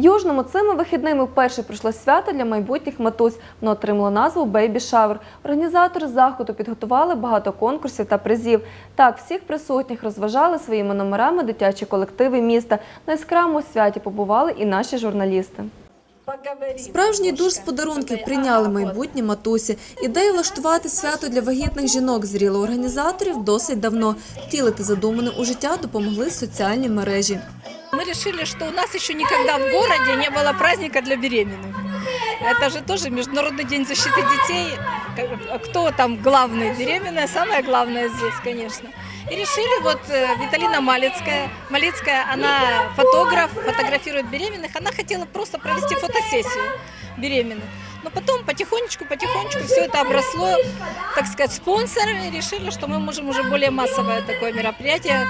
Южному цими вихідними вперше пройшло свято для майбутніх матусь. Воно отримало назву Бейбі Шавер. Організатори заходу підготували багато конкурсів та призів. Так, всіх присутніх розважали своїми номерами дитячі колективи міста. На яскравому святі побували і наші журналісти. Справжній душ з подарунків прийняли майбутні матусі. Ідея влаштувати свято для вагітних жінок зріла у організаторів досить давно. Втілити задумане у життя допомогли соціальні мережі. Мы решили, что у нас еще никогда в городе не было праздника для беременных. Это же тоже Международный день защиты детей. А Кто там главный? Беременная, самое главное здесь, конечно. И решили, вот э, Виталина Малицкая, Малицкая, она фотограф, фотографирует беременных, она хотела просто провести фотосессию беременных. Но потом потихонечку, потихонечку все это обросло, так сказать, спонсорами. Решили, что мы можем уже более массовое такое мероприятие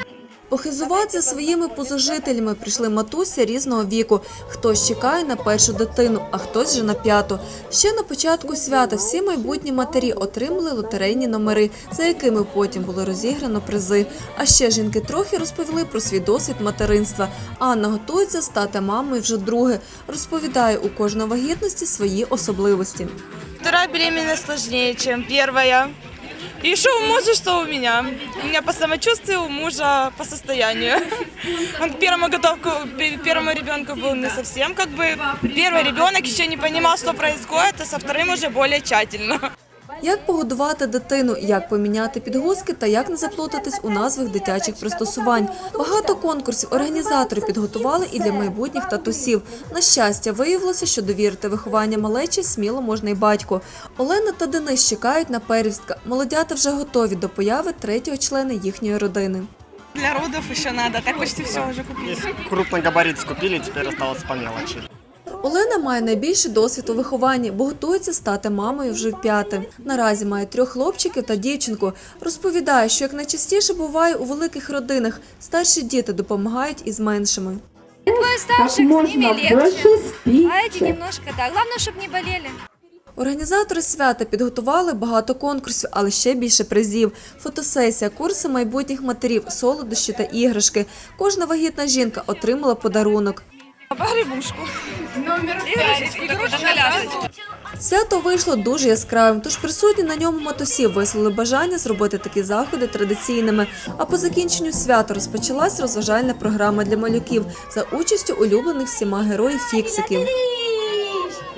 Похизуватися своїми позажителями прийшли матусі різного віку. Хтось чекає на першу дитину, а хтось вже на п'яту. Ще на початку свята всі майбутні матері отримали лотерейні номери, за якими потім було розіграно призи. А ще жінки трохи розповіли про свій досвід материнства. Анна готується стати мамою вже друге. Розповідає у кожної вагітності свої особливості. Вторая беременность сложнее, чем первая. И что у мужа, что у меня. У меня по самочувствию, у мужа по состоянию. Он к первому готовку, пе- первому ребенку был не совсем как бы. Первый ребенок еще не понимал, что происходит, а со вторым уже более тщательно. Як погодувати дитину, як поміняти підгузки та як не заплутатись у назвах дитячих пристосувань. Багато конкурсів організатори підготували і для майбутніх татусів. На щастя, виявилося, що довірити виховання малечі сміло можна й батьку. Олена та Денис чекають на первістка. Молодята вже готові до появи третього члена їхньої родини. Для родов еще надо, так почти все уже купили. Весь крупный габарит скупили, теперь осталось по мелочи. Олена має найбільший досвід у вихованні, бо готується стати мамою вже вп'яте. Наразі має трьох хлопчиків та дівчинку. Розповідає, що як найчастіше буває у великих родинах, старші діти допомагають із меншими. Как старших, с ними больше А спите. немножко, да. Главное, чтобы не болели. Організатори свята підготували багато конкурсів, але ще більше призів. Фотосесія, курси майбутніх матерів, солодощі та іграшки. Кожна вагітна жінка отримала подарунок. Погребушку. Свято вийшло дуже яскравим, тож присутні на ньому матусі висловили бажання зробити такі заходи традиційними. А по закінченню свята розпочалась розважальна програма для малюків за участю улюблених всіма героїв фіксиків.